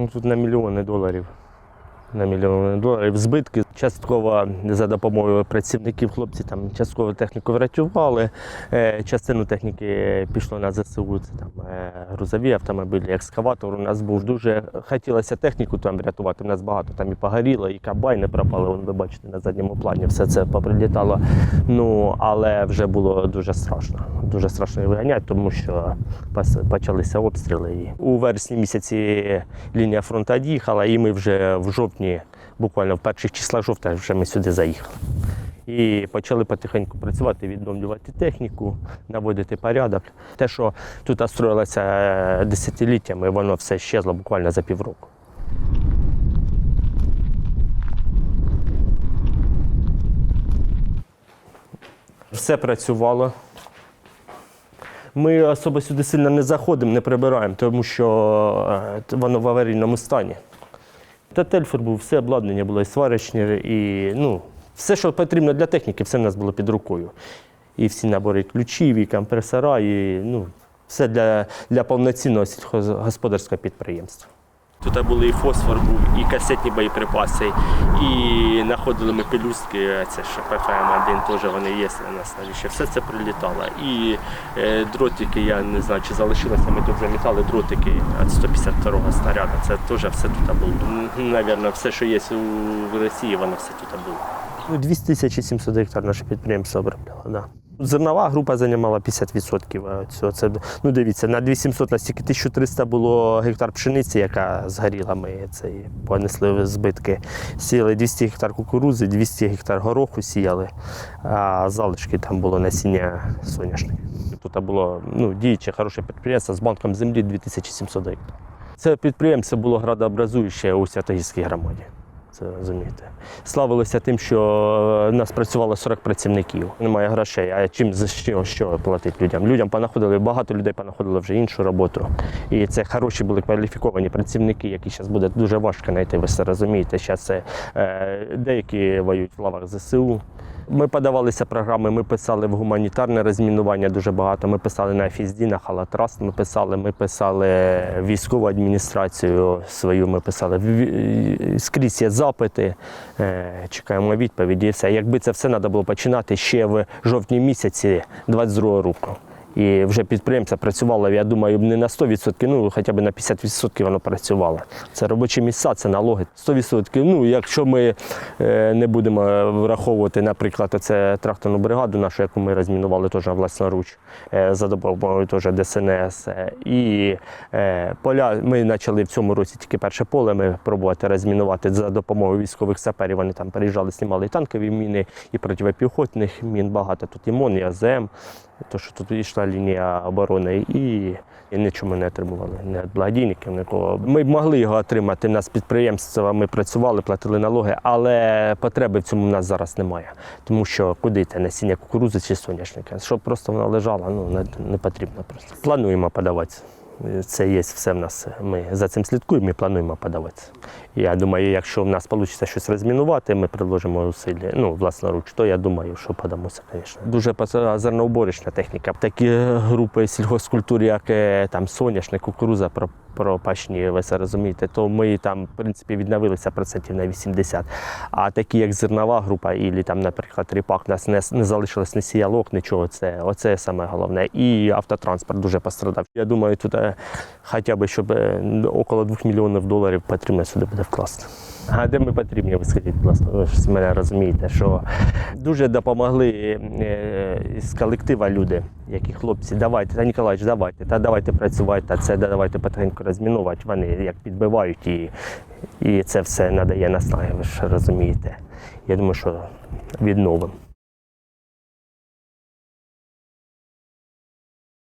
Ну, Тут на мільйони доларів. На мільйони доларів збитки. Частково за допомогою працівників хлопці там частково техніку врятували. Е, Частину техніки пішло на ЗСУ. Це там е, грузові автомобілі, екскаватор. У нас був дуже хотілося техніку там врятувати. У нас багато там і погоріло, і кабайни пропали. Вон, ви бачите на задньому плані. Все це поприлітало. Ну але вже було дуже страшно. Дуже страшно виганяти, тому що почалися обстріли. У вересні місяці лінія фронту від'їхала, і ми вже в жовтні, буквально в перших числах жовтня, вже ми сюди заїхали. І почали потихеньку працювати, відновлювати техніку, наводити порядок. Те, що тут строїлося е, десятиліттями, воно все щезло буквально за півроку. Все працювало. Ми особо сюди сильно не заходимо, не прибираємо, тому що е, воно в аварійному стані. Та тельфер був, все обладнання було і сварочні, і ну, все, що потрібно для техніки, все в нас було під рукою. І всі набори ключів, і компресора, і ну, все для, для повноцінного сільськогосподарського підприємства. Тут були і фосфор був, і касетні боєприпаси, і знаходили ми пелюстки, це ж ПФМ-1 теж вони є у нас на. Все це прилітало. І е, дротики, я не знаю, чи залишилося, ми тут замітали дротики від 152 снаряду. Це теж все тут було. Навірно, все, що є у Росії, воно все тут було. Ну, 200 тисяч 700 гектар наше підприємство обробляло, да. Зернова група займала 50% цього. Це, ну, дивіться, на 2700 настільки 1300 було гектар пшениці, яка згоріла. Ми це понесли збитки. Сіяли 200 гектар кукурузи, 200 гектар гороху сіяли, а залишки там було насіння соняшник. Тут було ну, діюче хороше підприємство з банком землі 2700 гектар. Це підприємство було градообразуюче у Святогірській громаді. Це розумієте. Славилося тим, що в нас працювало 40 працівників. Немає грошей. А чим за що, що платити людям? Людям понаходили, багато людей понаходили вже іншу роботу. І це хороші були кваліфіковані працівники, які зараз буде дуже важко знайти. Ви все розумієте. Зараз це е, деякі воюють в лавах ЗСУ. Ми подавалися програми, ми писали в гуманітарне розмінування дуже багато. Ми писали на ФІЗДІ, на Халатраст, ми писали, ми писали військову адміністрацію свою, ми писали скрізь є запити, е, чекаємо відповіді. все. Якби це все треба було починати ще в жовтні місяці 22 року. І вже підприємство працювало, я думаю, не на 100%, ну хоча б на 50% воно працювало. Це робочі місця, це налоги. 100%. Ну, якщо ми е, не будемо враховувати, наприклад, оце тракторну бригаду нашу, яку ми розмінували теж власноруч е, за допомогою теж ДСНС. е, І поля ми почали в цьому році тільки перше поле ми пробувати розмінувати за допомогою військових саперів. Вони там приїжджали, знімали і танкові міни, і протипіхотних мін багато. Тут і МОН, і АЗМ. То, що тут йшла лінія оборони, і, нічого не отримували. Не від благодійників, нікого. Ми могли його отримати. У нас підприємства, ми працювали, платили налоги, але потреби в цьому в нас зараз немає. Тому що куди йти, насіння кукурузи чи соняшника? Щоб просто вона лежала, ну не, потрібно просто. Плануємо подавати. Це є все в нас. Ми за цим слідкуємо і плануємо подавати. Я думаю, якщо в нас вийде щось розмінувати, ми приложимо зусилля, ну, власноруч, то я думаю, що подамося, звісно. Дуже зерноуборочна техніка. Такі групи сільгоскультур, як е, там соняшник, кукуруза, про- пропашні, ви це розумієте, то ми там, в принципі, відновилися процентів на 80. А такі, як зернова група, і там, наприклад, ріпак, у нас не, не залишилось ні сіялок, нічого. Це, оце саме головне. І автотранспорт дуже пострадав. Я думаю, тут е, хоча б щоб е, около 2 мільйонів доларів потрібно сюди буде вкласти. А де ми потрібні, ви скажіть, будь ви ж мене розумієте, що дуже допомогли е, з колектива люди, які хлопці, давайте, та Ніколаївич, давайте, та давайте працювати, та це давайте потихеньку розмінувати. Вони як підбивають і, і це все надає наснаги, ви ж розумієте. Я думаю, що відновимо.